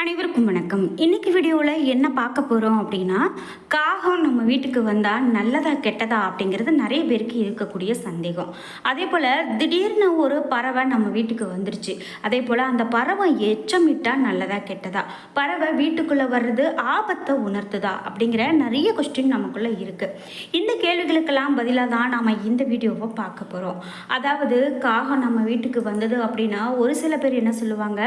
அனைவருக்கும் வணக்கம். இன்னைக்கு வீடியோவில் என்ன பார்க்க போகிறோம் அப்படின்னா காகம் நம்ம வீட்டுக்கு வந்தால் நல்லதா கெட்டதா அப்படிங்கிறது நிறைய பேருக்கு இருக்கக்கூடிய சந்தேகம். அதே போல் திடீர்னு ஒரு பறவை நம்ம வீட்டுக்கு வந்துருச்சு. அதே போல் அந்த பறவை எச்சமிட்டா நல்லதா கெட்டதா? பறவை வீட்டுக்குள்ளே வர்றது ஆபத்தை உணர்த்துதா? அப்படிங்கிற நிறைய கொஸ்டின் நமக்குள்ளே இருக்குது இந்த கேள்விகளுக்கெல்லாம் பதிலாக தான் நாம் இந்த வீடியோவை பார்க்க போகிறோம் அதாவது காகம் நம்ம வீட்டுக்கு வந்தது அப்படின்னா ஒரு சில பேர் என்ன சொல்லுவாங்க?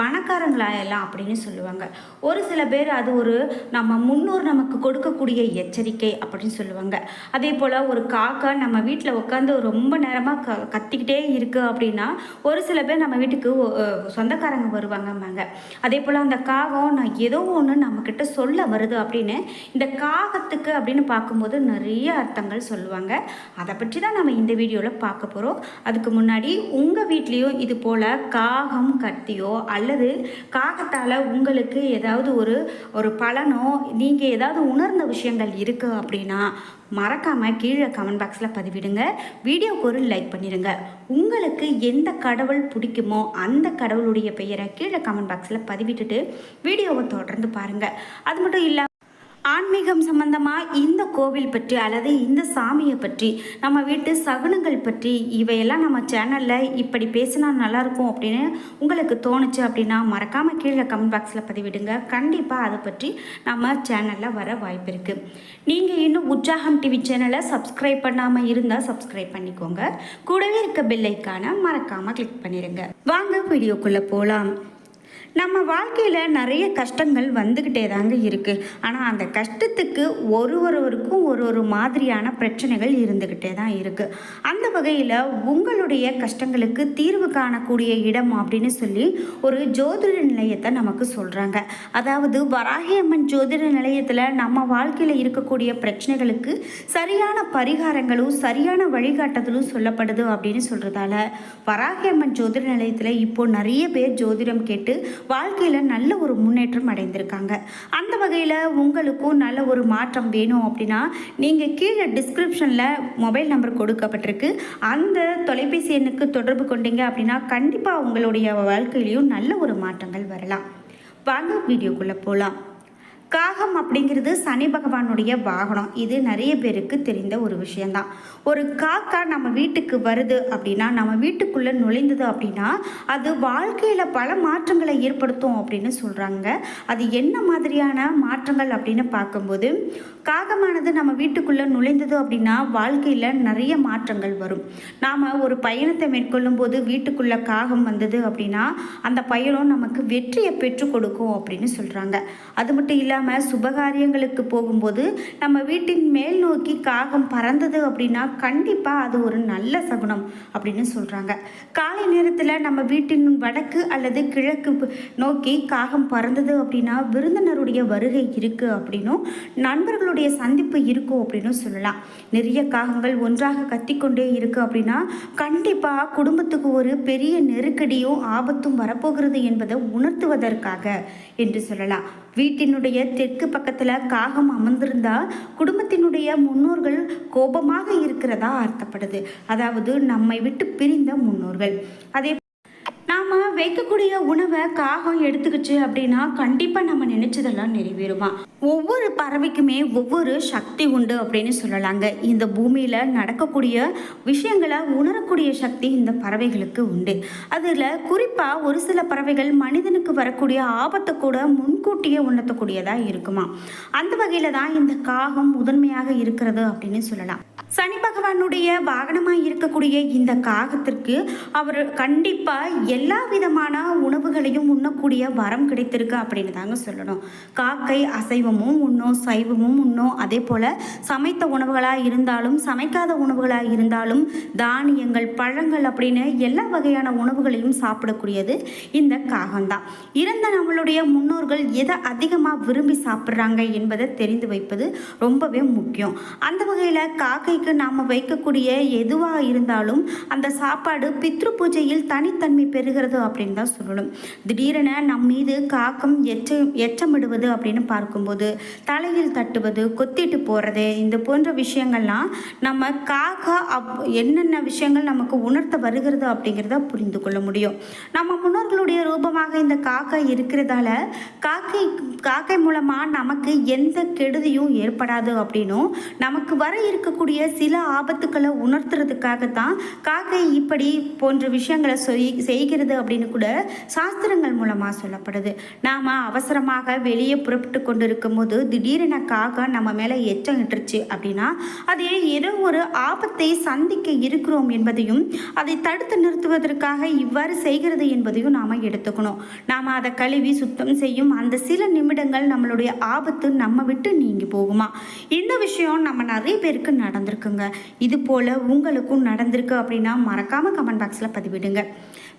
பணக்காரங்களாக எல்லாம் அப்படின்னு சொல்லுவாங்க. ஒரு சில பேர் அது ஒரு நம்ம முன்னோர் நமக்கு கொடுக்கக்கூடிய எச்சரிக்கை அப்படின்னு சொல்லுவாங்க. அதே போல் ஒரு காக்கா நம்ம வீட்டில் உட்காந்து ரொம்ப நேரமாக க கத்திக்கிட்டே இருக்குது அப்படின்னா ஒரு சில பேர் நம்ம வீட்டுக்கு சொந்தக்காரங்க வருவாங்கம்பாங்க. அதே போல் அந்த காகம் நான் ஏதோ ஒன்று நம்மக்கிட்ட சொல்ல வருது அப்படின்னு இந்த காகத்துக்கு அப்படின்னு பார்க்கும்போது நிறைய அர்த்தங்கள் சொல்லுவாங்க. அதை பற்றி தான் நம்ம இந்த வீடியோவில் பார்க்க போகிறோம் அதுக்கு முன்னாடி உங்கள் வீட்லேயும் இது போல் காகம் கத்தியோ அல்லது காகத்தால் உங்களுக்கு ஏதாவது ஒரு ஒரு பலனோ நீங்கள் ஏதாவது உணர்ந்த விஷயங்கள் இருக்குது அப்படின்னா மறக்காமல் கீழே கமெண்ட் பாக்ஸில் பதிவிடுங்க. வீடியோக்கு ஒரு லைக் பண்ணிடுங்க. உங்களுக்கு எந்த கடவுள் பிடிக்குமோ அந்த கடவுளுடைய பெயரை கீழே கமெண்ட் பாக்ஸில் பதிவிட்டுட்டு வீடியோவை தொடர்ந்து பாருங்கள் அது மட்டும் இல்லாமல் ஆன்மீகம் சம்பந்தமாக இந்த கோவில் பற்றி அல்லது இந்த சாமியை பற்றி நம்ம வீட்டு சகுனங்கள் பற்றி இவையெல்லாம் நம்ம சேனலில் இப்படி பேசினா நல்லாயிருக்கும் அப்படின்னு உங்களுக்கு தோணுச்சு அப்படின்னா மறக்காமல் கீழே கமெண்ட் பாக்ஸில் பதிவிடுங்க. கண்டிப்பாக அதை பற்றி நம்ம சேனலில் வர வாய்ப்பு இருக்குது நீங்கள் இன்னும் உற்சாகம் டிவி சேனலை சப்ஸ்கிரைப் பண்ணாமல் இருந்தால் சப்ஸ்கிரைப் பண்ணிக்கோங்க. கூடவே இருக்க பெல்லைக்கான மறக்காமல் கிளிக் பண்ணிடுங்க வாங்க வீடியோக்குள்ளே போகலாம் நம்ம வாழ்க்கையில் நிறைய கஷ்டங்கள் வந்துக்கிட்டே தாங்க இருக்குது ஆனால் அந்த கஷ்டத்துக்கு ஒரு ஒருவருக்கும் ஒரு ஒரு மாதிரியான பிரச்சனைகள் இருந்துக்கிட்டே தான் இருக்குது அந்த வகையில் உங்களுடைய கஷ்டங்களுக்கு தீர்வு காணக்கூடிய இடம் அப்படின்னு சொல்லி ஒரு ஜோதிட நிலையத்தை நமக்கு சொல்கிறாங்க அதாவது வராகியம்மன் ஜோதிட நிலையத்தில் நம்ம வாழ்க்கையில் இருக்கக்கூடிய பிரச்சனைகளுக்கு சரியான பரிகாரங்களும் சரியான வழிகாட்டுதலும் சொல்லப்படுது அப்படின்னு சொல்கிறதால வராகியம்மன் ஜோதிட நிலையத்தில் இப்போது நிறைய பேர் ஜோதிடம் கேட்டு வாழ்க்கையில் நல்ல ஒரு முன்னேற்றம் அடைந்திருக்காங்க. அந்த வகையில் உங்களுக்கும் நல்ல ஒரு மாற்றம் வேணும் அப்படின்னா நீங்கள் கீழே டிஸ்கிரிப்ஷனில் மொபைல் நம்பர் கொடுக்கப்பட்டிருக்கு. அந்த தொலைபேசி எண்ணுக்கு தொடர்பு கொண்டீங்க அப்படின்னா கண்டிப்பாக உங்களுடைய வாழ்க்கையிலையும் நல்ல ஒரு மாற்றங்கள் வரலாம். வாங்க வீடியோக்குள்ளே போகலாம் காகம் அப்படிங்கிறது சனி பகவானுடைய வாகனம். இது நிறைய பேருக்கு தெரிந்த ஒரு விஷயந்தான் ஒரு காக்கா நம்ம வீட்டுக்கு வருது அப்படின்னா நம்ம வீட்டுக்குள்ளே நுழைந்தது அப்படின்னா அது வாழ்க்கையில் பல மாற்றங்களை ஏற்படுத்தும் அப்படின்னு சொல்கிறாங்க அது என்ன மாதிரியான மாற்றங்கள் அப்படின்னு பார்க்கும்போது காகமானது நம்ம வீட்டுக்குள்ளே நுழைந்தது அப்படின்னா வாழ்க்கையில் நிறைய மாற்றங்கள் வரும். நாம் ஒரு பயணத்தை மேற்கொள்ளும் போது வீட்டுக்குள்ளே காகம் வந்தது அப்படின்னா அந்த பயணம் நமக்கு வெற்றியை பெற்றுக் கொடுக்கும் அப்படின்னு சொல்கிறாங்க அது மட்டும் இல்லாமல் சுபகாரியங்களுக்கு போகும்போது நம்ம வீட்டின் மேல் நோக்கி காகம் பறந்தது அப்படின்னா கண்டிப்பாக அது ஒரு நல்ல சகுனம் அப்படின்னு சொல்கிறாங்க காலை நேரத்தில் நம்ம வீட்டின் வடக்கு அல்லது கிழக்கு நோக்கி காகம் பறந்தது அப்படின்னா விருந்தினருடைய வருகை இருக்குது அப்படின்னும் நண்பர்களுடைய சந்திப்பு இருக்கும் அப்படின்னும் சொல்லலாம். நிறைய காகங்கள் ஒன்றாக கத்திக்கொண்டே இருக்குது அப்படின்னா கண்டிப்பாக குடும்பத்துக்கு ஒரு பெரிய நெருக்கடியும் ஆபத்தும் வரப்போகிறது என்பதை உணர்த்துவதற்காக என்று சொல்லலாம். வீட்டினுடைய தெற்கு பக்கத்தில் காகம் அமர்ந்திருந்தா குடும்பத்தினுடைய முன்னோர்கள் கோபமாக இருக்கிறதா அர்த்தப்படுது. அதாவது நம்மை விட்டு பிரிந்த முன்னோர்கள். அதே வைக்கக்கூடிய உணவை காகம் எடுத்துக்கிச்சு அப்படின்னா கண்டிப்பாக நம்ம நினைச்சதெல்லாம் நிறைவேறுமா. ஒவ்வொரு பறவைக்குமே ஒவ்வொரு சக்தி உண்டு அப்படின்னு சொல்லலாங்க. இந்த பூமியில் நடக்கக்கூடிய விஷயங்களை உணரக்கூடிய சக்தி இந்த பறவைகளுக்கு உண்டு. அதில் குறிப்பாக ஒரு சில பறவைகள் மனிதனுக்கு வரக்கூடிய ஆபத்தை கூட முன்கூட்டியே உணர்த்தக்கூடியதாக இருக்குமா. அந்த வகையில் தான் இந்த காகம் முதன்மையாக இருக்கிறது அப்படின்னு சொல்லலாம். சனி பகவானுடைய வாகனமாக இருக்கக்கூடிய இந்த காகத்திற்கு அவர் கண்டிப்பாக எல்லா விதவிதமான உணவுகளையும் உண்ணக்கூடிய வரம் கிடைத்திருக்கு அப்படின்னு தாங்க சொல்லணும். காக்கை அசைவமும் உண்ணும் சைவமும் உண்ணும். அதே போல் சமைத்த உணவுகளாக இருந்தாலும் சமைக்காத உணவுகளாக இருந்தாலும் தானியங்கள் பழங்கள் அப்படின்னு எல்லா வகையான உணவுகளையும் சாப்பிடக்கூடியது இந்த காகம்தான். இறந்த நம்மளுடைய முன்னோர்கள் எதை அதிகமாக விரும்பி சாப்பிட்றாங்க என்பதை தெரிந்து வைப்பது ரொம்பவே முக்கியம். அந்த வகையில் காக்கைக்கு நாம் வைக்கக்கூடிய எதுவாக இருந்தாலும் அந்த சாப்பாடு பித்ரு பூஜையில் தனித்தன்மை பெறுகிறது அப்படின்னு தான் சொல்லணும். திடீரென நம் மீது காக்கம் எச்ச எச்சமிடுவது அப்படின்னு பார்க்கும்போது தலையில் தட்டுவது கொத்திட்டு போகிறது இந்த போன்ற விஷயங்கள்லாம் நம்ம காக்கா அப் என்னென்ன விஷயங்கள் நமக்கு உணர்த்த வருகிறது அப்படிங்கிறத புரிந்து கொள்ள முடியும். நம்ம முன்னோர்களுடைய ரூபமாக இந்த காக்கா இருக்கிறதால காக்கை காக்கை மூலமாக நமக்கு எந்த கெடுதியும் ஏற்படாது அப்படின்னும் நமக்கு வர இருக்கக்கூடிய சில ஆபத்துக்களை உணர்த்துறதுக்காகத்தான் காக்கை இப்படி போன்ற விஷயங்களை செய்- செய்கிறது அப்படின்னு கூட சாஸ்திரங்கள் மூலமாக சொல்லப்படுது. நாம் அவசரமாக வெளியே புறப்பட்டு கொண்டு இருக்கும்போது திடீரென காக்கா நம்ம மேலே எச்சம் இட்டுருச்சு அப்படின்னா அது ஏதோ ஒரு ஆபத்தை சந்திக்க இருக்கிறோம் என்பதையும் அதை தடுத்து நிறுத்துவதற்காக இவ்வாறு செய்கிறது என்பதையும் நாம் எடுத்துக்கணும். நாம் அதை கழுவி சுத்தம் செய்யும் அந்த சில நிமிடங்கள் நம்மளுடைய ஆபத்து நம்ம விட்டு நீங்கி போகுமா? இந்த விஷயம் நம்ம நிறைய பேருக்கு நடந்திருக்குங்க. இது போல் உங்களுக்கும் நடந்திருக்கு அப்படின்னா மறக்காமல் கமெண்ட் பாக்ஸில் பதிவிடுங்க.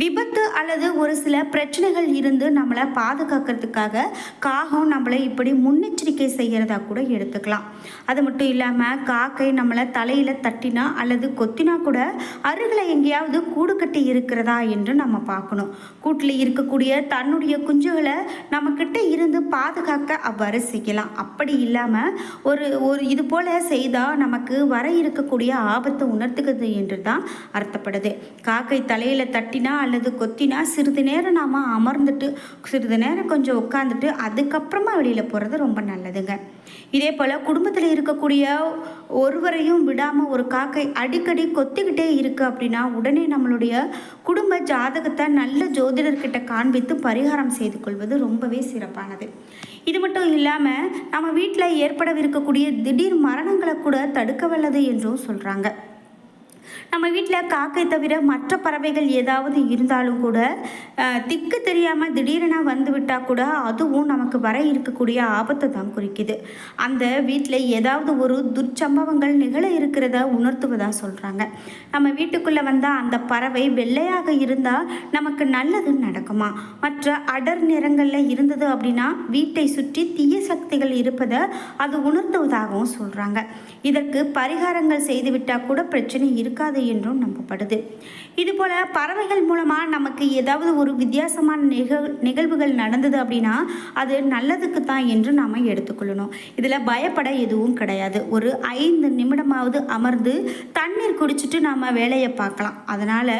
விபத்து அல்லது ஒரு சில பிரச்சனைகள் இருந்து நம்மளை பாதுகாக்கிறதுக்காக காகம் நம்மளை இப்படி முன்னெச்சரிக்கை செய்கிறதா கூட எடுத்துக்கலாம். அது மட்டும் இல்லாமல் காக்கை நம்மளை தலையில் தட்டினா அல்லது கொத்தினா கூட அருகில் எங்கேயாவது கூடு கட்டி இருக்கிறதா என்று நம்ம பார்க்கணும். கூட்டில் இருக்கக்கூடிய தன்னுடைய குஞ்சுகளை நம்மக்கிட்ட இருந்து பாதுகாக்க அவ்வாறு செய்யலாம். அப்படி இல்லாமல் ஒரு ஒரு இது போல் செய்தால் நமக்கு வர இருக்கக்கூடிய ஆபத்தை உணர்த்துகிறது என்று தான் அர்த்தப்படுது. காக்கை தலையில் தட்டினா அல்லது கொத்தினா சிறிது நேரம் நாம் அமர்ந்துட்டு சிறிது நேரம் கொஞ்சம் உட்காந்துட்டு அதுக்கப்புறமா வெளியில் போகிறது ரொம்ப நல்லதுங்க. இதே போல் குடும்பத்தில் இருக்கக்கூடிய ஒருவரையும் விடாமல் ஒரு காக்கை அடிக்கடி கொத்திக்கிட்டே இருக்கு அப்படின்னா உடனே நம்மளுடைய குடும்ப ஜாதகத்தை நல்ல ஜோதிடர்கிட்ட காண்பித்து பரிகாரம் செய்து கொள்வது ரொம்பவே சிறப்பானது. இது மட்டும் இல்லாமல் நம்ம வீட்டில் ஏற்படவிருக்கக்கூடிய திடீர் மரணங்களை கூட தடுக்க வல்லது என்றும் சொல்கிறாங்க நம்ம வீட்டில் காக்கை தவிர மற்ற பறவைகள் ஏதாவது இருந்தாலும் கூட திக்கு தெரியாமல் திடீரென வந்து விட்டால் கூட அதுவும் நமக்கு வர இருக்கக்கூடிய ஆபத்தை தான் குறிக்குது. அந்த வீட்டில் ஏதாவது ஒரு துர்ச்சம்பவங்கள் நிகழ இருக்கிறத உணர்த்துவதாக சொல்கிறாங்க நம்ம வீட்டுக்குள்ளே வந்தால் அந்த பறவை வெள்ளையாக இருந்தால் நமக்கு நல்லது நடக்குமா? மற்ற அடர் நிறங்களில் இருந்தது அப்படின்னா வீட்டை சுற்றி தீய சக்திகள் இருப்பதை அது உணர்த்துவதாகவும் சொல்கிறாங்க இதற்கு பரிகாரங்கள் செய்துவிட்டால் கூட பிரச்சனை இருக்காது என்றும் நம்பப்படுது. இதுபோல் பறவைகள் மூலமாக நமக்கு ஏதாவது ஒரு வித்தியாசமான நிகழ் நிகழ்வுகள் நடந்தது அப்படின்னா அது நல்லதுக்கு தான் என்று நாம் எடுத்துக்கொள்ளணும். இதில் பயப்பட எதுவும் கிடையாது. ஒரு ஐந்து நிமிடமாவது அமர்ந்து தண்ணீர் குடிச்சிட்டு நாம் வேலையை பார்க்கலாம். அதனால்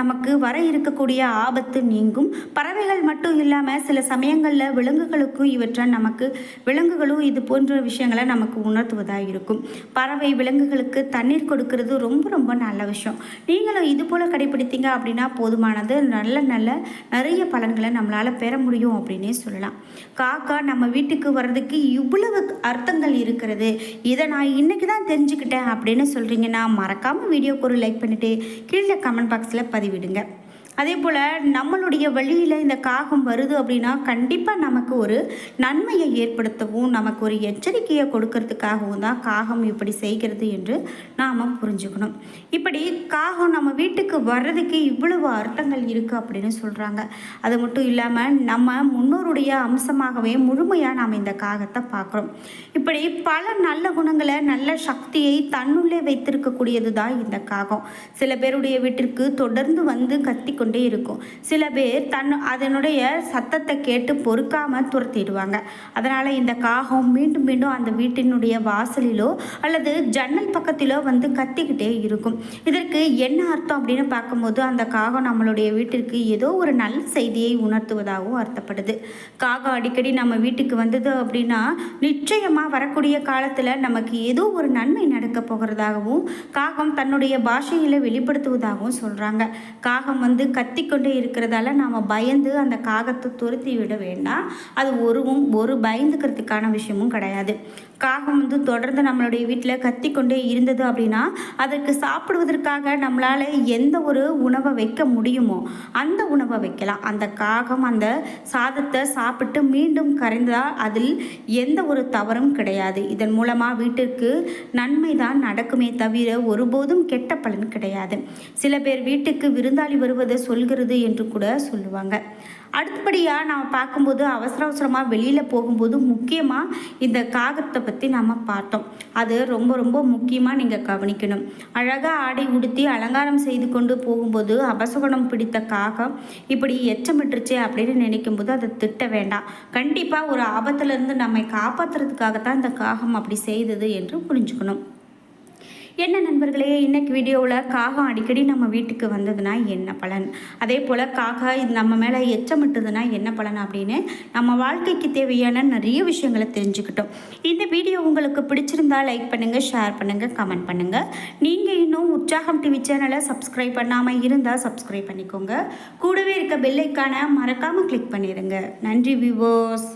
நமக்கு வர இருக்கக்கூடிய ஆபத்து நீங்கும். பறவைகள் மட்டும் இல்லாமல் சில சமயங்களில் விலங்குகளுக்கும் இவற்றை நமக்கு விலங்குகளும் இது போன்ற விஷயங்களை நமக்கு உணர்த்துவதாக இருக்கும். பறவை விலங்குகளுக்கு தண்ணீர் கொடுக்கறது ரொம்ப ரொம்ப நல்ல நல்ல விஷயம். நீங்களும் இது போல் கடைபிடித்தீங்க அப்படின்னா போதுமானது. நல்ல நல்ல நிறைய பலன்களை நம்மளால் பெற முடியும் அப்படின்னே சொல்லலாம். காக்கா நம்ம வீட்டுக்கு வர்றதுக்கு இவ்வளவு அர்த்தங்கள் இருக்கிறது. இதை நான் இன்றைக்கி தான் தெரிஞ்சுக்கிட்டேன் அப்படின்னு சொல்கிறீங்கன்னா மறக்காமல் வீடியோக்கு ஒரு லைக் பண்ணிவிட்டு கீழே கமெண்ட் பாக்ஸில் பதிவிடுங்க. அதே போல் நம்மளுடைய வழியில் இந்த காகம் வருது அப்படின்னா கண்டிப்பாக நமக்கு ஒரு நன்மையை ஏற்படுத்தவும் நமக்கு ஒரு எச்சரிக்கையை கொடுக்கறதுக்காகவும் தான் காகம் இப்படி செய்கிறது என்று நாம் புரிஞ்சுக்கணும். இப்படி காகம் நம்ம வீட்டுக்கு வர்றதுக்கு இவ்வளவு அர்த்தங்கள் இருக்குது அப்படின்னு சொல்கிறாங்க அது மட்டும் இல்லாமல் நம்ம முன்னோருடைய அம்சமாகவே முழுமையாக நாம் இந்த காகத்தை பார்க்குறோம். இப்படி பல நல்ல குணங்களை நல்ல சக்தியை தன்னுள்ளே வைத்திருக்கக்கூடியது தான் இந்த காகம். சில பேருடைய வீட்டிற்கு தொடர்ந்து வந்து கத்தி கொண்டு இருக்கும். சில பேர் தன் அதனுடைய சத்தத்தை கேட்டு பொறுக்காமல் துரத்திடுவாங்க. அதனால் இந்த காகம் மீண்டும் மீண்டும் அந்த வீட்டினுடைய வாசலிலோ அல்லது ஜன்னல் பக்கத்திலோ வந்து கத்திக்கிட்டே இருக்கும். இதற்கு என்ன அர்த்தம் அப்படின்னு பார்க்கும்போது அந்த காகம் நம்மளுடைய வீட்டிற்கு ஏதோ ஒரு நல்ல செய்தியை உணர்த்துவதாகவும் அர்த்தப்படுது. காகம் அடிக்கடி நம்ம வீட்டுக்கு வந்தது அப்படின்னா நிச்சயமாக வரக்கூடிய காலத்தில் நமக்கு ஏதோ ஒரு நன்மை நடக்க போகிறதாகவும் காகம் தன்னுடைய பாஷையில் வெளிப்படுத்துவதாகவும் சொல்கிறாங்க காகம் வந்து கத்திக்கொண்டே இருக்கிறதால நாம் பயந்து அந்த காகத்தை துரத்தி விட வேண்டாம். அது ஒருவும் ஒரு பயந்துக்கிறதுக்கான விஷயமும் கிடையாது. காகம் வந்து தொடர்ந்து நம்மளுடைய வீட்டில் கத்திக்கொண்டே இருந்தது அப்படின்னா அதற்கு சாப்பிடுவதற்காக நம்மளால் எந்த ஒரு உணவை வைக்க முடியுமோ அந்த உணவை வைக்கலாம். அந்த காகம் அந்த சாதத்தை சாப்பிட்டு மீண்டும் கரைந்தால் அதில் எந்த ஒரு தவறும் கிடையாது. இதன் மூலமாக வீட்டிற்கு நன்மை தான் நடக்குமே தவிர ஒருபோதும் கெட்ட பலன் கிடையாது. சில பேர் வீட்டுக்கு விருந்தாளி வருவதை சொல்கிறது என்று கூட சொல்லுவாங்க. அடுத்தபடியாக நம்ம பார்க்கும்போது அவசர அவசரமாக வெளியில் போகும்போது முக்கியமாக இந்த காகத்தை பற்றி நம்ம பார்த்தோம். அது ரொம்ப ரொம்ப முக்கியமாக நீங்கள் கவனிக்கணும். அழகாக ஆடை உடுத்தி அலங்காரம் செய்து கொண்டு போகும்போது அபசகுணம் பிடித்த காகம் இப்படி எச்சமிட்டுருச்சு அப்படின்னு நினைக்கும்போது அதை திட்ட வேண்டாம். கண்டிப்பாக ஒரு ஆபத்துலேருந்து நம்மை காப்பாற்றுறதுக்காகத்தான் இந்த காகம் அப்படி செய்தது என்று புரிஞ்சுக்கணும். என்ன நண்பர்களே இன்னைக்கு வீடியோவில் காகம் அடிக்கடி நம்ம வீட்டுக்கு வந்ததுன்னா என்ன பலன்? அதே போல் காகா இது நம்ம மேலே எச்சமிட்டதுன்னா என்ன பலன் அப்படின்னு நம்ம வாழ்க்கைக்கு தேவையான நிறைய விஷயங்களை தெரிஞ்சுக்கிட்டோம். இந்த வீடியோ உங்களுக்கு பிடிச்சிருந்தா லைக் பண்ணுங்கள் ஷேர் பண்ணுங்கள் கமெண்ட் பண்ணுங்கள் நீங்கள் இன்னும் உற்சாகம் டிவி சேனலை சப்ஸ்கிரைப் பண்ணாமல் இருந்தால் சப்ஸ்கிரைப் பண்ணிக்கோங்க. கூடவே இருக்க பெல்லைக்கான மறக்காமல் கிளிக் பண்ணிடுங்க நன்றி விவோஸ்